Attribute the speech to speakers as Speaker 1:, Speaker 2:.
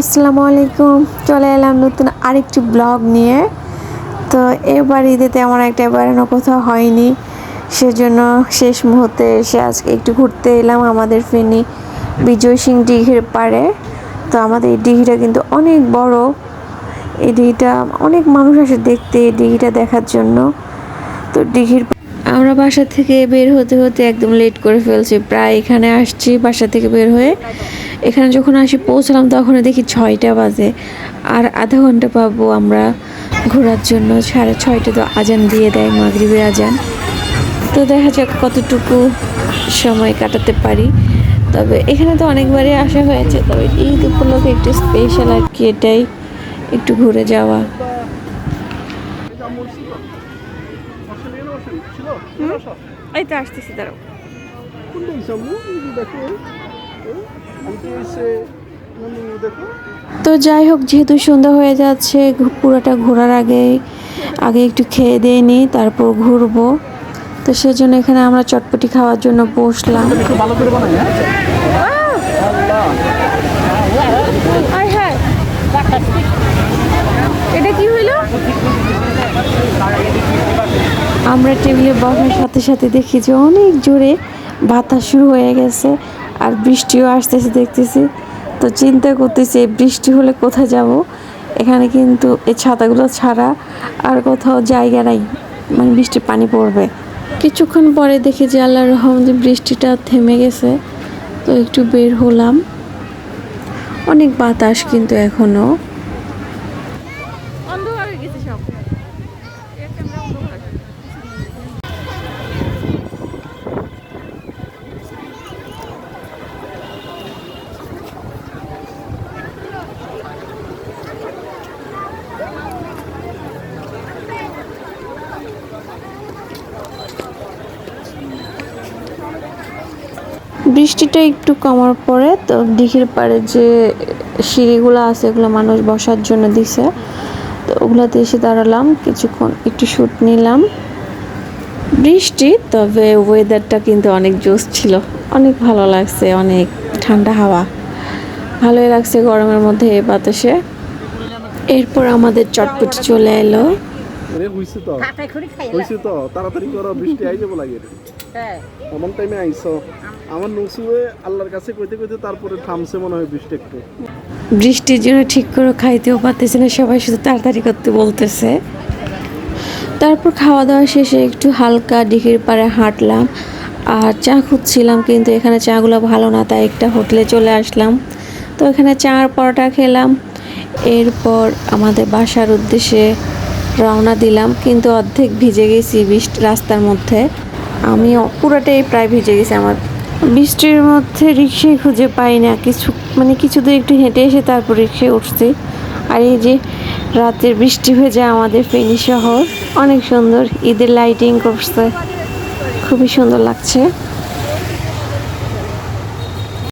Speaker 1: আসসালামু আলাইকুম। চলে এলাম নতুন আরেকটি ব্লগ নিয়ে। তো এবার ঈদেতে আমার একটা বেড়ানো কোথাও হয়নি। সেজন্য শেষ মুহূর্তে এসে আজকে একটু ঘুরতে এলাম আমাদের ফেনি বিজয় সিং ডিঘির পাড়ে। তো আমাদের এই ডিঘিটা কিন্তু অনেক বড়। এই ডিঘিটা অনেক মানুষ আসে দেখতে এই ডিঘিটা দেখার জন্য। তো দিঘির আমরা বাসা থেকে বের হতে হতে একদম লেট করে ফেলছি। প্রায় এখানে আসছি, বাসা থেকে বের হয়ে এখানে যখন আসি পৌঁছলাম তখন দেখি ছয়টা বাজে। আর আধা ঘণ্টা পাবো আমরা ঘোরার জন্য। সাড়ে ছয়টা তো আজান দিয়ে দেয়, মাগরিবের আজান। তো দেখা যাক কতটুকু সময় কাটাতে পারি। তবে এখানে তো অনেকবারই আসা হয়েছে, তবে ঈদ উপলক্ষে একটু স্পেশাল আর কি এটাই একটু ঘুরে যাওয়া। এই তো আসতেছি দাঁড়াও।
Speaker 2: কোনটা দেখো দেখো
Speaker 1: তো যাই হোক যেহেতু সন্ধ্যা হয়ে যাচ্ছে পুরোটা ঘোরার আগে আগে একটু খেয়ে দিয়ে নিই তারপর ঘুরবো। তো সেজন্য এখানে আমরা চটপটি খাওয়ার জন্য বসলাম। এটা কি হইল? আমরা টেবিলে বসার সাথে সাথে দেখি যে অনেক জোরে বাতাস শুরু হয়ে গেছে আর বৃষ্টিও আসতেছে দেখতেছি। তো চিন্তা করতেছি বৃষ্টি হলে কোথায় যাব? এখানে কিন্তু এই ছাতাগুলো ছাড়া আর কোথাও জায়গা নাই মানে বৃষ্টির পানি পড়বে। কিছুক্ষণ পরে দেখি যে আল্লাহর রহমতে বৃষ্টিটা থেমে গেছে, তো একটু বের হলাম। অনেক বাতাস কিন্তু এখনও। বৃষ্টিটা একটু কমার পরে তো দিঘির পাড়ে যে সিঁড়িগুলো আছে, এগুলো মানুষ বসার জন্য দিছে। তো ওগুলোতে এসে দাঁড়ালাম, কিছুক্ষণ একটু শ্যুট নিলাম। বৃষ্টি, তবে ওয়েদারটা কিন্তু অনেক জোস ছিল। অনেক ভালো লাগছে, অনেক ঠান্ডা হাওয়া। ভালোই লাগছে গরমের মধ্যে বাতাসে। এরপর আমাদের চটপটি চলে এলো।
Speaker 2: আরে হইছে তো।
Speaker 3: কাটাই করে খাইলা
Speaker 2: হইছে তো তাড়াতাড়ি করো বৃষ্টি আই যাব লাগে
Speaker 3: হ্যাঁ।
Speaker 2: এমন টাইমে আইছো। আমার নসুবে আল্লাহর কাছে কইতে কইতে তারপরে থামছে মনে হয় বৃষ্টি একটু।
Speaker 1: বৃষ্টির জন্য ঠিক করে খাইতেও পারতেছে না সবাই শুধু তাড়াতাড়ি করতে বলতেছে। তারপর খাওয়া দাওয়া শেষে একটু হালকা ডিঘির পাড়ে হাঁটলাম আর চা খুঁজছিলাম কিন্তু এখানে চাগুলো ভালো না তাই একটা হোটেলে চলে আসলাম। তো এখানে চা আর পরোটা খেলাম। এরপর আমাদের বাসার উদ্দেশ্যে রওনা দিলাম, কিন্তু অর্ধেক ভিজে গেছি বৃষ্টি রাস্তার মধ্যে। আমি পুরোটাই প্রায় ভিজে গেছি আমার। বৃষ্টির মধ্যে রিক্সাই খুঁজে পাই না, কিছু মানে কিছু দূর একটু হেঁটে এসে তারপর রিক্সায় উঠছি। আর এই যে রাতের বৃষ্টি ভেজা আমাদের ফেনী শহর, অনেক সুন্দর, ঈদের লাইটিং করছে। খুবই সুন্দর লাগছে।